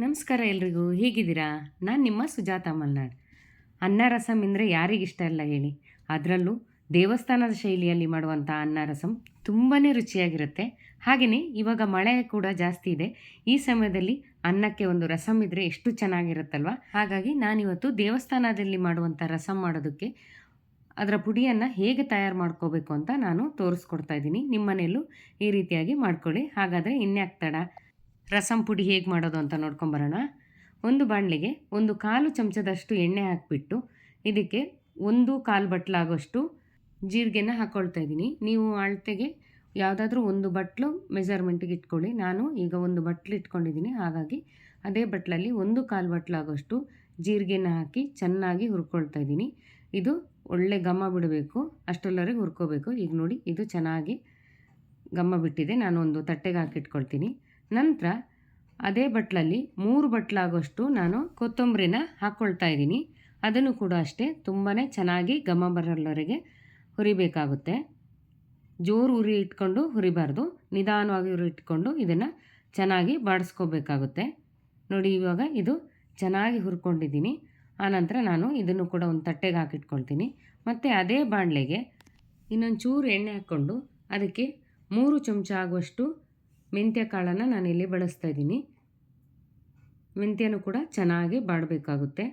ನಮಸ್ಕಾರ ಎಲ್ರಿಗೂ, ಹೇಗಿದ್ದೀರಾ? ನಾನು ನಿಮ್ಮ ಸುಜಾತ ಮಲ್ನಾಡ್. ಅನ್ನ, ರಸಂ ಅಂದರೆ ಯಾರಿಗಿಷ್ಟ ಇಲ್ಲ ಹೇಳಿ. ಅದರಲ್ಲೂ ದೇವಸ್ಥಾನದ ಶೈಲಿಯಲ್ಲಿ ಮಾಡುವಂಥ ಅನ್ನ, ರಸಂ ತುಂಬಾ ರುಚಿಯಾಗಿರುತ್ತೆ. ಹಾಗೆಯೇ ಇವಾಗ ಮಳೆ ಕೂಡ ಜಾಸ್ತಿ ಇದೆ. ಈ ಸಮಯದಲ್ಲಿ ಅನ್ನಕ್ಕೆ ಒಂದು ರಸಂ ಇದ್ದರೆ ಎಷ್ಟು ಚೆನ್ನಾಗಿರುತ್ತಲ್ವ? ಹಾಗಾಗಿ ನಾನಿವತ್ತು ದೇವಸ್ಥಾನದಲ್ಲಿ ಮಾಡುವಂಥ ರಸಂ ಮಾಡೋದಕ್ಕೆ ಅದರ ಪುಡಿಯನ್ನು ಹೇಗೆ ತಯಾರು ಮಾಡ್ಕೋಬೇಕು ಅಂತ ನಾನು ತೋರಿಸ್ಕೊಡ್ತಾ ಇದ್ದೀನಿ. ನಿಮ್ಮ ಮನೆಯಲ್ಲೂ ಈ ರೀತಿಯಾಗಿ ಮಾಡ್ಕೊಳ್ಳಿ. ಹಾಗಾದರೆ ಇನ್ಯಾಕ್ ತಡ? ರಸಂ ಪುಡಿ ಹೇಗೆ ಮಾಡೋದು ಅಂತ ನೋಡ್ಕೊಂಬರೋಣ ಒಂದು ಬಾಣಲೆಗೆ ಒಂದು ಕಾಲು ಚಮಚದಷ್ಟು ಎಣ್ಣೆ ಹಾಕಿಬಿಟ್ಟು ಇದಕ್ಕೆ ಒಂದು ಕಾಲು ಬಟ್ಲಾಗೋಷ್ಟು ಜೀರಿಗೆನ ಹಾಕ್ಕೊಳ್ತಾ ಇದ್ದೀನಿ. ನೀವು ಅಳತೆಗೆ ಯಾವುದಾದ್ರೂ ಒಂದು ಬಟ್ಲು ಮೆಜರ್ಮೆಂಟಿಗೆ ಇಟ್ಕೊಳ್ಳಿ. ನಾನು ಈಗ ಒಂದು ಬಟ್ಲು ಇಟ್ಕೊಂಡಿದ್ದೀನಿ. ಹಾಗಾಗಿ ಅದೇ ಬಟ್ಲಲ್ಲಿ ಒಂದು ಕಾಲು ಬಟ್ಲಾಗೋಷ್ಟು ಜೀರಿಗೆನ ಹಾಕಿ ಚೆನ್ನಾಗಿ ಹುರ್ಕೊಳ್ತಾ ಇದ್ದೀನಿ. ಇದು ಒಳ್ಳೆ ಘಮ ಬಿಡಬೇಕು, ಅಷ್ಟರವರೆಗೆ ಹುರ್ಕೋಬೇಕು. ಈಗ ನೋಡಿ, ಇದು ಚೆನ್ನಾಗಿ ಘಮ ಬಿಟ್ಟಿದೆ. ನಾನು ಒಂದು ತಟ್ಟೆಗೆ ಹಾಕಿಟ್ಕೊಳ್ತೀನಿ. ನಂತರ ಅದೇ ಬಟ್ಲಲ್ಲಿ ಮೂರು ಬಟ್ಲಾಗೋಷ್ಟು ನಾನು ಕೊತ್ತಂಬರಿನ ಹಾಕ್ಕೊಳ್ತಾ ಇದ್ದೀನಿ. ಅದನ್ನು ಕೂಡ ಅಷ್ಟೇ ತುಂಬಾ ಚೆನ್ನಾಗಿ ಘಮ ಬರಲ್ಲವರೆಗೆ ಹುರಿಬೇಕಾಗುತ್ತೆ. ಜೋರು ಉರಿ ಇಟ್ಕೊಂಡು ಹುರಿಬಾರ್ದು. ನಿಧಾನವಾಗಿ ಉರಿ ಇಟ್ಕೊಂಡು ಇದನ್ನು ಚೆನ್ನಾಗಿ ಬಾಡಿಸ್ಕೋಬೇಕಾಗುತ್ತೆ. ನೋಡಿ, ಇವಾಗ ಇದು ಚೆನ್ನಾಗಿ ಹುರ್ಕೊಂಡಿದ್ದೀನಿ. ಆನಂತರ ನಾನು ಇದನ್ನು ಕೂಡ ಒಂದು ತಟ್ಟೆಗೆ ಹಾಕಿಟ್ಕೊಳ್ತೀನಿ. ಮತ್ತು ಅದೇ ಬಾಣಲೆಗೆ ಇನ್ನೊಂದು ಚೂರು ಎಣ್ಣೆ ಹಾಕ್ಕೊಂಡು ಅದಕ್ಕೆ ಮೂರು ಚಮಚ ಆಗುವಷ್ಟು ಮೆಂತ್ಯ ಕಾಳನ್ನು ಇಲ್ಲಿ ಬಳಸ್ತಾ ಇದ್ದೀನಿ. ಮೆಂತ್ಯನೂ ಕೂಡ ಚೆನ್ನಾಗಿ ಬಾಡಬೇಕಾಗುತ್ತೆ.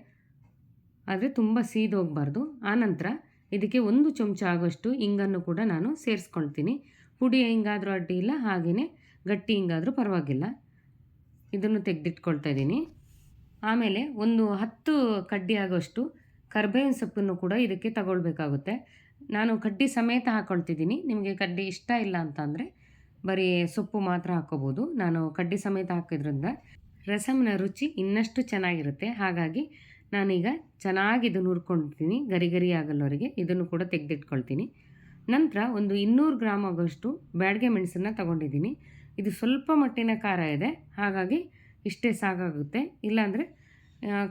ಆದರೆ ತುಂಬ ಸೀದೋಗಬಾರ್ದು. ಆನಂತರ ಇದಕ್ಕೆ ಒಂದು ಚಮಚ ಆಗೋಷ್ಟು ಹಿಂಗನ್ನು ಕೂಡ ನಾನು ಸೇರಿಸ್ಕೊಳ್ತೀನಿ. ಪುಡಿ ಹಿಂಗಾದರೂ ಅಡ್ಡಿ ಇಲ್ಲ ಹಾಗೆಯೇ ಗಟ್ಟಿ ಹಿಂಗಾದರೂ ಪರವಾಗಿಲ್ಲ. ಇದನ್ನು ತೆಗೆದಿಟ್ಕೊಳ್ತಾ ಇದ್ದೀನಿ. ಆಮೇಲೆ ಒಂದು ಹತ್ತು ಕಡ್ಡಿ ಆಗೋಷ್ಟು ಕರ್ಬೇವಿನ ಸೊಪ್ಪನ್ನು ಕೂಡ ಇದಕ್ಕೆ ತಗೊಳ್ಬೇಕಾಗುತ್ತೆ. ನಾನು ಕಡ್ಡಿ ಸಮೇತ ಹಾಕ್ಕೊಳ್ತಿದ್ದೀನಿ ನಿಮಗೆ ಕಡ್ಡಿ ಇಷ್ಟ ಇಲ್ಲ ಅಂತಂದರೆ ಬರೀ ಸೊಪ್ಪು ಮಾತ್ರ ಹಾಕೋಬೋದು. ನಾನು ಕಡ್ಡಿ ಸಮೇತ ಹಾಕಿದ್ರಿಂದ ರಸಮ್ನ ರುಚಿ ಇನ್ನಷ್ಟು ಚೆನ್ನಾಗಿರುತ್ತೆ. ಹಾಗಾಗಿ ನಾನೀಗ ಚೆನ್ನಾಗಿ ಇದನ್ನು ಹುರ್ಕೊಳ್ತೀನಿ ಗರಿ ಗರಿ ಆಗಲ್ಲವರಿಗೆ ಇದನ್ನು ಕೂಡ ತೆಗೆದಿಟ್ಕೊಳ್ತೀನಿ. ನಂತರ ಒಂದು ಇನ್ನೂರು ಗ್ರಾಮ್ ಆಗೋಷ್ಟು ಬ್ಯಾಡಿಗೆ ಮೆಣಸನ್ನು ತಗೊಂಡಿದ್ದೀನಿ. ಇದು ಸ್ವಲ್ಪ ಮಟ್ಟಿನ ಖಾರ ಇದೆ. ಹಾಗಾಗಿ ಇಷ್ಟೇ ಸಾಕಾಗುತ್ತೆ. ಇಲ್ಲಾಂದರೆ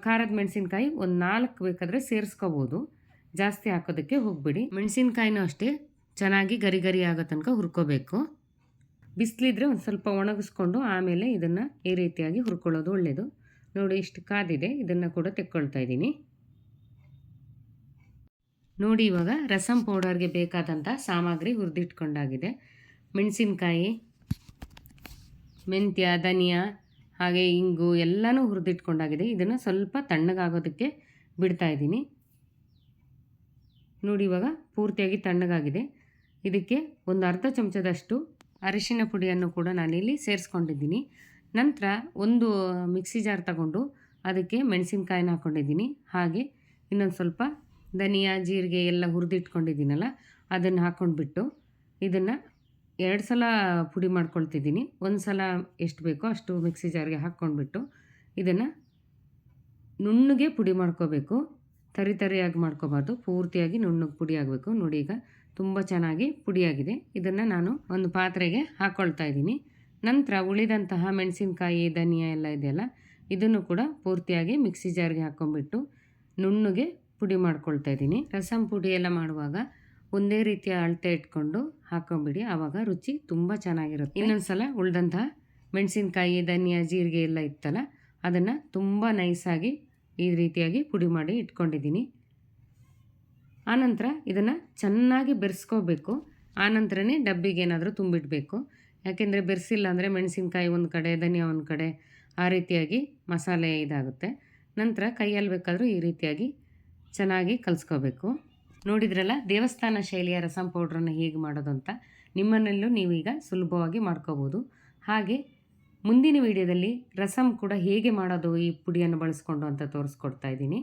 ಖಾರದ ಮೆಣಸಿನ್ಕಾಯಿ ಒಂದು ನಾಲ್ಕು ಬೇಕಾದರೆ ಸೇರಿಸ್ಕೋಬೋದು. ಜಾಸ್ತಿ ಹಾಕೋದಕ್ಕೆ ಹೋಗಬೇಡಿ. ಮೆಣಸಿನ್ಕಾಯಿನೂ ಅಷ್ಟೇ ಚೆನ್ನಾಗಿ ಗರಿ ಗರಿ ಆಗೋ ತನಕ ಹುರ್ಕೋಬೇಕು. ಬಿಸಿಲಿದ್ರೆ ಒಂದು ಸ್ವಲ್ಪ ಒಣಗಿಸ್ಕೊಂಡು ಆಮೇಲೆ ಇದನ್ನು ಈ ರೀತಿಯಾಗಿ ಹುರ್ಕೊಳ್ಳೋದು ಒಳ್ಳೆಯದು ನೋಡಿ ಇಷ್ಟು ಕಾದಿದೆ, ಇದನ್ನು ಕೂಡ ತೆಕ್ಕೊಳ್ತಾ ಇದ್ದೀನಿ. ನೋಡಿ ಇವಾಗ ರಸಂ ಪೌಡರ್ಗೆ ಬೇಕಾದಂಥ ಸಾಮಗ್ರಿ ಹುರಿದಿಟ್ಕೊಂಡಾಗಿದೆ. ಮೆಣಸಿನ್ಕಾಯಿ, ಮೆಂತ್ಯ, ಧನಿಯಾ, ಹಾಗೆ ಇಂಗು ಎಲ್ಲನೂ ಹುರಿದಿಟ್ಕೊಂಡಾಗಿದೆ. ಇದನ್ನು ಸ್ವಲ್ಪ ತಣ್ಣಗಾಗೋದಕ್ಕೆ ಬಿಡ್ತಾ ಇದ್ದೀನಿ. ನೋಡಿ ಇವಾಗ ಪೂರ್ತಿಯಾಗಿ ತಣ್ಣಗಾಗಿದೆ. ಇದಕ್ಕೆ ಒಂದು ಅರ್ಧ ಚಮಚದಷ್ಟು ಅರಿಶಿನ ಪುಡಿಯನ್ನು ಕೂಡ ನಾನಿಲ್ಲಿ ಸೇರಿಸ್ಕೊಂಡಿದ್ದೀನಿ. ನಂತರ ಒಂದು ಮಿಕ್ಸಿ ಜಾರ್ ತಗೊಂಡು ಅದಕ್ಕೆ ಮೆಣಸಿನ್ಕಾಯಿನ ಹಾಕ್ಕೊಂಡಿದ್ದೀನಿ ಹಾಗೆ ಇನ್ನೊಂದು ಸ್ವಲ್ಪ ಧನಿಯಾ, ಜೀರಿಗೆ ಎಲ್ಲ ಹುರಿದಿಟ್ಕೊಂಡಿದ್ದೀನಲ್ಲ, ಅದನ್ನು ಹಾಕ್ಕೊಂಡ್ಬಿಟ್ಟು ಇದನ್ನು ಎರಡು ಸಲ ಪುಡಿ ಮಾಡ್ಕೊಳ್ತಿದ್ದೀನಿ. ಒಂದು ಸಲ ಎಷ್ಟು ಬೇಕೋ ಅಷ್ಟು ಮಿಕ್ಸಿ ಜಾರ್ಗೆ ಹಾಕ್ಕೊಂಡ್ಬಿಟ್ಟು ಇದನ್ನು ನುಣ್ಣಗೆ ಪುಡಿ ಮಾಡ್ಕೋಬೇಕು. ತರಿ ತರಿಯಾಗಿ ಮಾಡ್ಕೋಬಾರ್ದು. ಪೂರ್ತಿಯಾಗಿ ನುಣ್ಣಗೆ ಪುಡಿ ಆಗಬೇಕು. ನೋಡಿ ಈಗ ತುಂಬ ಚೆನ್ನಾಗಿ ಪುಡಿಯಾಗಿದೆ. ಇದನ್ನು ನಾನು ಒಂದು ಪಾತ್ರೆಗೆ ಹಾಕ್ಕೊಳ್ತಾ ಇದ್ದೀನಿ. ನಂತರ ಉಳಿದಂತಹ ಮೆಣಸಿನಕಾಯಿ, ಧನಿಯಾ ಎಲ್ಲ ಇದೆಯಲ್ಲ, ಇದನ್ನು ಕೂಡ ಪೂರ್ತಿಯಾಗಿ ಮಿಕ್ಸಿ ಜಾರ್ಗೆ ಹಾಕ್ಕೊಂಡ್ಬಿಟ್ಟು ನುಣ್ಣಗೆ ಪುಡಿ ಮಾಡ್ಕೊಳ್ತಾ ಇದ್ದೀನಿ. ರಸಂ ಪುಡಿ ಎಲ್ಲ ಮಾಡುವಾಗ ಒಂದೇ ರೀತಿಯ ಅಳತೆ ಇಟ್ಕೊಂಡು ಹಾಕೊಂಬಿಡಿ ಆವಾಗ ರುಚಿ ತುಂಬ ಚೆನ್ನಾಗಿರುತ್ತೆ. ಇನ್ನೊಂದು ಸಲ ಉಳಿದಂತಹ ಮೆಣಸಿನಕಾಯಿ, ಧನಿಯಾ, ಜೀರಿಗೆ ಎಲ್ಲ ಇತ್ತಲ್ಲ, ಅದನ್ನು ತುಂಬ ನೈಸಾಗಿ ಈ ರೀತಿಯಾಗಿ ಪುಡಿ ಮಾಡಿ ಇಟ್ಕೊಂಡಿದ್ದೀನಿ. ಆನಂತರ ಇದನ್ನು ಚೆನ್ನಾಗಿ ಬೆರೆಸ್ಕೋಬೇಕು. ಆನಂತರನೇ ಡಬ್ಬಿಗೆ ಏನಾದರೂ ತುಂಬಿಡಬೇಕು. ಯಾಕೆಂದರೆ ಬೆರೆಸಿಲ್ಲ ಅಂದರೆ ಮೆಣಸಿನ್ಕಾಯಿ ಒಂದು ಕಡೆ, ಧನಿಯಾ ಒಂದು ಕಡೆ, ಆ ರೀತಿಯಾಗಿ ಮಸಾಲೆ ಇದಾಗುತ್ತೆ. ನಂತರ ಕೈಯಲ್ಲಿ ಬೇಕಾದರೂ ಈ ರೀತಿಯಾಗಿ ಚೆನ್ನಾಗಿ ಕಲಿಸ್ಕೋಬೇಕು. ನೋಡಿದ್ರಲ್ಲ, ದೇವಸ್ಥಾನ ಶೈಲಿಯ ರಸಂ ಪೌಡ್ರನ್ನು ಹೇಗೆ ಮಾಡೋದು ಅಂತ? ನಿಮ್ಮನಲ್ಲೂ ನೀವೀಗ ಸುಲಭವಾಗಿ ಮಾಡ್ಕೋಬೋದು. ಹಾಗೆ ಮುಂದಿನ ವಿಡಿಯೋದಲ್ಲಿ ರಸಂ ಕೂಡ ಹೇಗೆ ಮಾಡೋದು, ಈ ಪುಡಿಯನ್ನು ಬಳಸ್ಕೊಂಡು ಅಂತ ತೋರಿಸ್ಕೊಡ್ತಾ ಇದ್ದೀನಿ.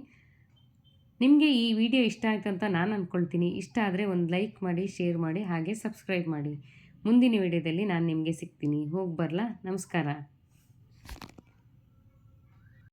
ನಿಮಗೆ ಈ ವಿಡಿಯೋ ಇಷ್ಟ ಆಯಿತು ಅಂತ ನಾನು ಅಂದ್ಕೊಳ್ತೀನಿ ಇಷ್ಟ ಆದರೆ ಒಂದು ಲೈಕ್ ಮಾಡಿ, ಶೇರ್ ಮಾಡಿ, ಹಾಗೆ ಸಬ್ಸ್ಕ್ರೈಬ್ ಮಾಡಿ. ಮುಂದಿನ ವಿಡಿಯೋದಲ್ಲಿ ನಾನು ನಿಮಗೆ ಸಿಗ್ತೀನಿ. ಹೋಗಿ ಬರಲಾ? ನಮಸ್ಕಾರ.